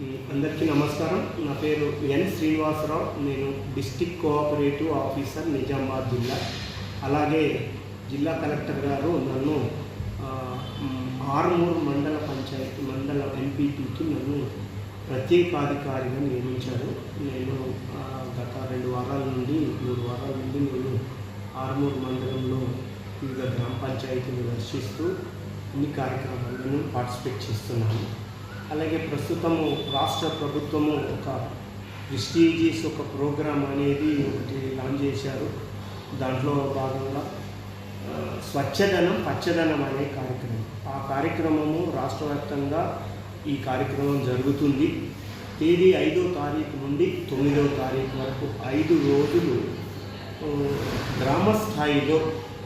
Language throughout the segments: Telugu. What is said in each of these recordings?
అందరికీ నమస్కారం. నా పేరు ఎన్ శ్రీనివాసరావు. నేను డిస్టిక్ కోఆపరేటివ్ ఆఫీసర్ నిజామాబాద్ జిల్లా. అలాగే జిల్లా కలెక్టర్ గారు నన్ను ఆ, ఆరుమూరు మండల పంచాయతీ మండల ఎంపీపీకి నన్ను ప్రత్యేకాధికారిగా నియమించారు. నేను గత రెండు వారాల నుండి మూడు వారాల నుండి నేను ఆరుమూరు మండలంలో వివిధ గ్రామ పంచాయతీలు దర్శిస్తూ అన్ని కార్యక్రమాలను పార్టిసిపేట్ చేస్తున్నాను. అలాగే ప్రస్తుతము రాష్ట్ర ప్రభుత్వము ఒక ప్రిస్టీజియస్ ఒక ప్రోగ్రాం అనేది ఒకటి లాంచ్ చేశారు. దాంట్లో భాగంగా స్వచ్ఛధనం స్వచ్ఛదనం పచ్చదనం అనే కార్యక్రమం. ఆ కార్యక్రమము రాష్ట్ర వ్యాప్తంగా ఈ కార్యక్రమం జరుగుతుంది. తేదీ ఐదో తారీఖు నుండి తొమ్మిదవ తారీఖు వరకు ఐదు రోజులు గ్రామ స్థాయిలో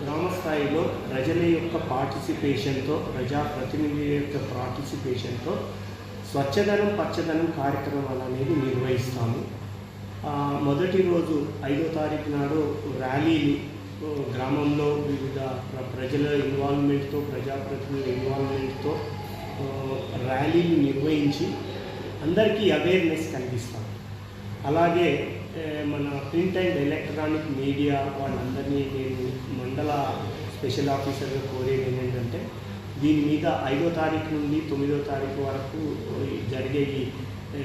గ్రామ స్థాయిలో ప్రజల యొక్క పార్టిసిపేషన్తో ప్రజాప్రతినిధుల యొక్క పార్టిసిపేషన్తో స్వచ్ఛదనం పచ్చదనం కార్యక్రమాలు అనేది నిర్వహిస్తాము. మొదటి రోజు ఐదో తారీఖు నాడు ర్యాలీలు గ్రామంలో వివిధ ప్రజల ఇన్వాల్వ్మెంట్తో ప్రజాప్రతినిధుల ఇన్వాల్వ్మెంట్తో ర్యాలీలు నిర్వహించి అందరికీ అవేర్నెస్ కలిగిస్తాం అలాగే మన ప్రింట్ అండ్ ఎలక్ట్రానిక్ మీడియా వాళ్ళందరినీ నేను మండల స్పెషల్ ఆఫీసర్గా కోరేది ఏంటంటే దీని మీద ఐదో తారీఖు నుండి తొమ్మిదో తారీఖు వరకు జరిగే ఈ స్వచ్ఛధనం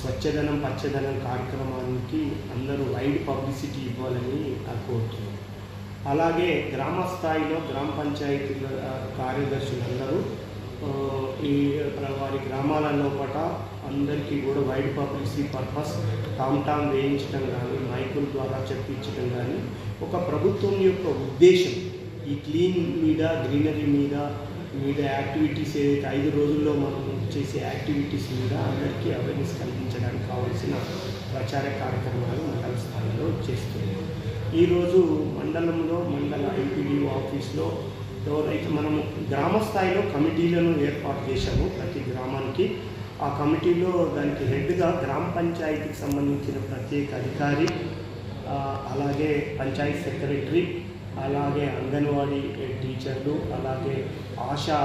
స్వచ్ఛదనం పచ్చదనం కార్యక్రమానికి అందరూ వైడ్ పబ్లిసిటీ ఇవ్వాలని కోరుతున్నాను. అలాగే గ్రామ స్థాయిలో గ్రామ పంచాయతీల కార్యదర్శులందరూ ఈ ప్ర- వారి గ్రామాల లోపల అందరికీ కూడా wide publicity purpose tom tom వేయించడం కానీ మైకుల ద్వారా చెప్పించడం కానీ ఒక ప్రభుత్వం యొక్క ఉద్దేశం ఈ క్లీన్ మీద గ్రీనరీ మీద వివిధ యాక్టివిటీస్ ఏదైతే ఐదు రోజుల్లో మనం చేసే యాక్టివిటీస్ మీద అందరికీ అవేర్నెస్ కల్పించడానికి కావాల్సిన ప్రచార కార్యక్రమాలు మండల స్థాయిలో చేస్తుంది ఈరోజు మండలంలో మండల ఎంపీడీఓ ఆఫీస్లో ఎవరైతే మనము గ్రామ స్థాయిలో కమిటీలను ఏర్పాటు చేశాము ప్రతి గ్రామానికి ఆ కమిటీలో దానికి హెడ్గా గ్రామ పంచాయతీకి సంబంధించిన ప్రత్యేక అధికారి అలాగే పంచాయత్ సెక్రటరీ అలాగే అంగన్వాడీ టీచర్లు అలాగే ఆశా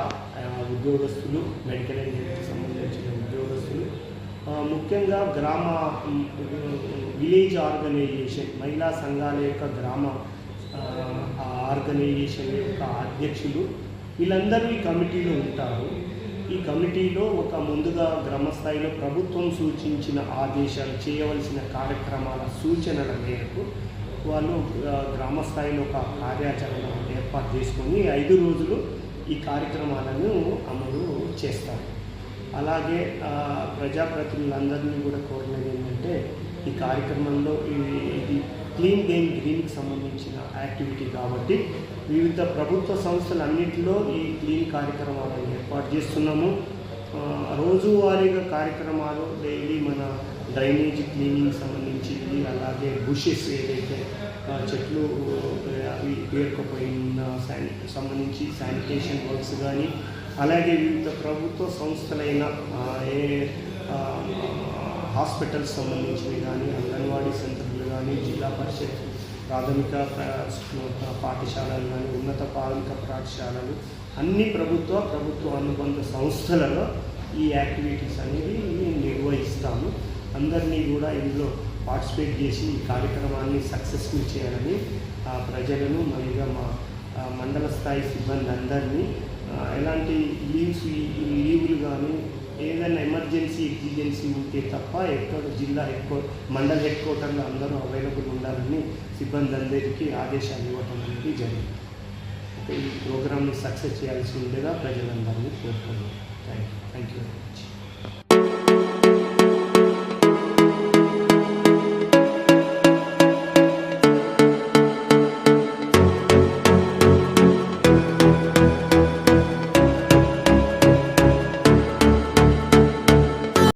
ఉద్యోగస్తులు మెడికల్ అండ్ సంబంధించిన ఉద్యోగస్తులు. ముఖ్యంగా గ్రామ విలేజ్ ఆర్గనైజేషన్ మహిళా సంఘాల యొక్క గ్రామ ఆర్గనైజేషన్ యొక్క అధ్యక్షులు వీళ్ళందరూ ఈ కమిటీలో ఉంటారు. ఈ కమిటీలో ఒక ముందుగా గ్రామస్థాయిలో ప్రభుత్వం సూచించిన ఆదేశాలు చేయవలసిన కార్యక్రమాల సూచనల మేరకు వాళ్ళు గ్రామ స్థాయిలో ఒక కార్యాచరణ ఏర్పాటు చేసుకొని ఐదు రోజులు ఈ కార్యక్రమాలను అమలు చేస్తారు. అలాగే ప్రజాప్రతినిధులందరినీ కూడా కోరినది ఏంటంటే ఈ కార్యక్రమంలో ఇది క్లీన్ గేమ్ గ్రీన్కి సంబంధించిన యాక్టివిటీ కాబట్టి వివిధ ప్రభుత్వ సంస్థలన్నింటిలో ఈ క్లీన్ కార్యక్రమాలను ఏర్పాటు చేస్తున్నాము. రోజువారీగా కార్యక్రమాలు డైలీ మన డ్రైనేజ్ క్లీనింగ్ సంబంధించింది అలాగే బుషెస్ ఏదైతే చెట్లు అవి పేరుకుపోయిన శాని సంబంధించి శానిటేషన్ వర్క్స్ కానీ అలాగే వివిధ ప్రభుత్వ సంస్థలైన ఏ హాస్పిటల్స్ సంబంధించినవి కానీ అంగన్వాడీ సెంటర్లు కానీ జిల్లా పరిషత్ ప్రాథమిక పాఠశాలలు కానీ ఉన్నత ప్రాథమిక పాఠశాలలు అన్ని ప్రభుత్వ ప్రభుత్వ అనుబంధ సంస్థలలో ఈ యాక్టివిటీస్ అనేవి నిర్వహిస్తాము. అందరినీ కూడా ఇందులో పార్టిసిపేట్ చేసి ఈ కార్యక్రమాన్ని సక్సెస్ఫుల్ చేయాలని ప్రజలను మరియు మా మండల స్థాయి సిబ్బంది అందరినీ ఎలాంటి లీవ్స్ లీవులు కానీ ఏదైనా ఎమర్జెన్సీ ఎగ్జిజెన్సీ ఉంటే తప్ప ఎక్కడ జిల్లా ఎక్కువ మండల హెడ్ క్వార్టర్లో అందరూ అవైలబుల్ ఉండాలని సిబ్బంది అందరికీ ఆదేశాలు ఇవ్వటం అనేది జరిగింది. ఈ ప్రోగ్రామ్ని సక్సెస్ చేయాల్సి ఉండేగా ప్రజలందరినీ కోరుతున్నాను థ్యాంక్ యూ థ్యాంక్ యూ